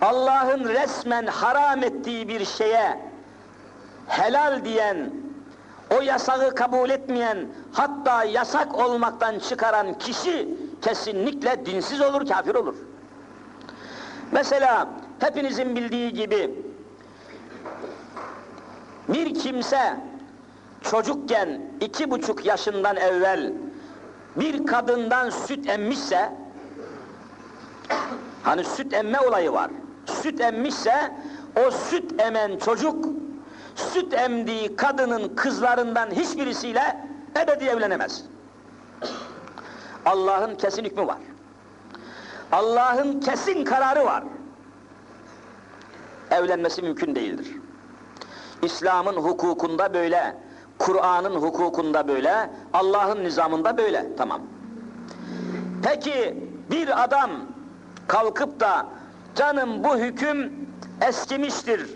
Allah'ın resmen haram ettiği bir şeye helal diyen, o yasağı kabul etmeyen, hatta yasak olmaktan çıkaran kişi kesinlikle dinsiz olur, kafir olur. Mesela hepinizin bildiği gibi bir kimse çocukken iki buçuk yaşından evvel bir kadından süt emmişse hani süt emme olayı var. Süt emmişse o süt emen çocuk süt emdiği kadının kızlarından hiçbirisiyle ebedi evlenemez. Allah'ın kesin hükmü var. Allah'ın kesin kararı var. Evlenmesi mümkün değildir. İslam'ın hukukunda böyle, Kur'an'ın hukukunda böyle, Allah'ın nizamında böyle. Tamam. Peki bir adam kalkıp da canım bu hüküm eskimiştir.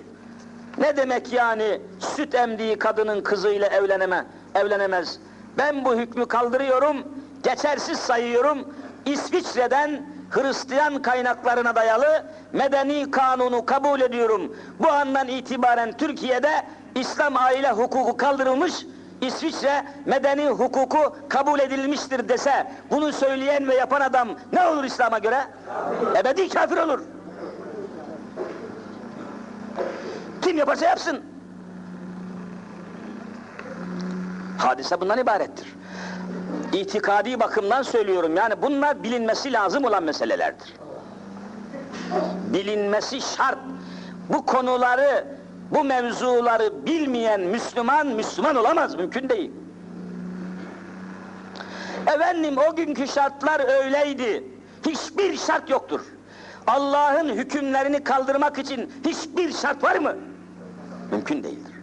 Ne demek yani süt emdiği kadının kızıyla evleneme, evlenemez. Ben bu hükmü kaldırıyorum, geçersiz sayıyorum. İsviçre'den Hristiyan kaynaklarına dayalı medeni kanunu kabul ediyorum. Bu andan itibaren Türkiye'de İslam aile hukuku kaldırılmış, İsviçre medeni hukuku kabul edilmiştir dese, bunu söyleyen ve yapan adam ne olur İslam'a göre? Ebedi kafir olur. Kim yaparsa yapsın. Hadise bundan ibarettir. İtikadi bakımdan söylüyorum yani bunlar bilinmesi lazım olan meselelerdir. Bilinmesi şart. Bu konuları, bu mevzuları bilmeyen Müslüman, Müslüman olamaz, mümkün değil. Efendim o günkü şartlar öyleydi. Hiçbir şart yoktur. Allah'ın hükümlerini kaldırmak için hiçbir şart var mı? Mümkün değildir.